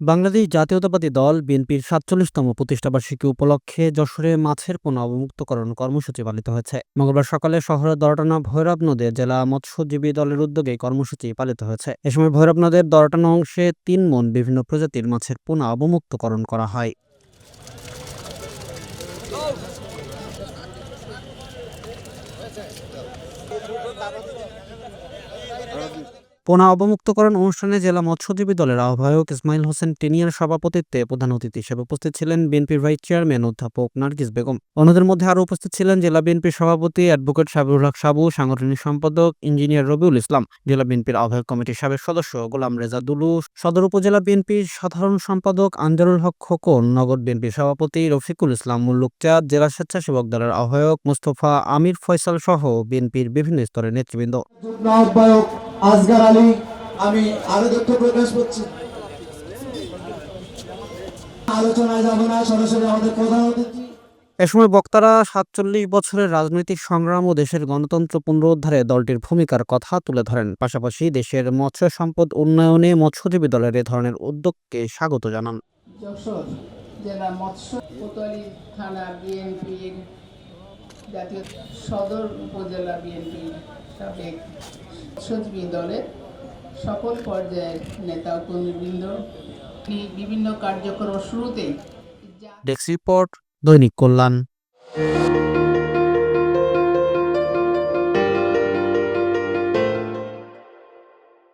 বাংলাদেশ জাতীয়তাবাদী দল বিএনপির সাতচল্লিশতম প্রতিষ্ঠাবার্ষিকী উপলক্ষে যশোরে মাছের পোনা অবমুক্তকরণ কর্মসূচি পালিত হয়েছে। মঙ্গলবার সকালে শহরের দরটানা ভৈরব নদে জেলা মৎস্যজীবী দলের উদ্যোগে কর্মসূচি পালিত হয়েছে। এ সময় ভৈরব নদের দরটানা অংশে তিন মন বিভিন্ন প্রজাতির মাছের পোনা অবমুক্তকরণ করা হয়। পোনা অবমুক্তকরণ অনুষ্ঠানে জেলা মৎস্যজীবী দলের আহ্বায়ক ইসমাইল হোসেন টেনিয়ার সভাপতিত্বে প্রধান অতিথি হিসেবে উপস্থিত ছিলেন বিএনপির ভাইস চেয়ারম্যান অধ্যাপক নার্গিস বেগম। অন্যদের মধ্যে আরও উপস্থিত ছিলেন জেলা বিএনপির সভাপতি অ্যাডভোকেট সাবিরুল হক সাবু, সাংগঠনিক সম্পাদক ইঞ্জিনিয়ার রবিউল ইসলাম, জেলা বিএনপির আহ্বায়ক কমিটির সাবেক সদস্য গোলাম রেজা দুলু, সদর উপজেলা বিএনপির সাধারণ সম্পাদক আনজারুল হক খোকন, নগর বিএনপির সভাপতি রফিকুল ইসলাম মুল্লুকচাঁদ জেলা স্বেচ্ছাসেবক দলের আহ্বায়ক মুস্তফা আমির ফয়সাল সহ বিএনপির বিভিন্ন স্তরের নেতৃবৃন্দ। আসগার আলী আমি আরও দুঃখ প্রকাশ করছি। আলোচনায় যাব না সরাসরি আমাদের প্রধান অতিথি এ সময় বক্তারা সাতচল্লিশ বছরের রাজনৈতিক সংগ্রাম ও দেশের গণতন্ত্র পুনরুদ্ধারে দলটির ভূমিকার কথা তুলে ধরেন। পাশাপাশি দেশের মৎস্য সম্পদ উন্নয়নে মৎস্যজীবী দলের এ ধরনের উদ্যোগকে স্বাগত জানান। জেলা মৎস্য কোতোয়ালি থানা বিএনপির জাতীয় সদর উপজেলা বিএনপির সাবেক মৎস্যজীবী দলের সকল পর্যায়ের নেতা ও কর্মীবৃন্দ বিভিন্ন কার্যক্রম শুরুতে যা ডেস্ক রিপোর্ট দৈনিক কল্যাণ।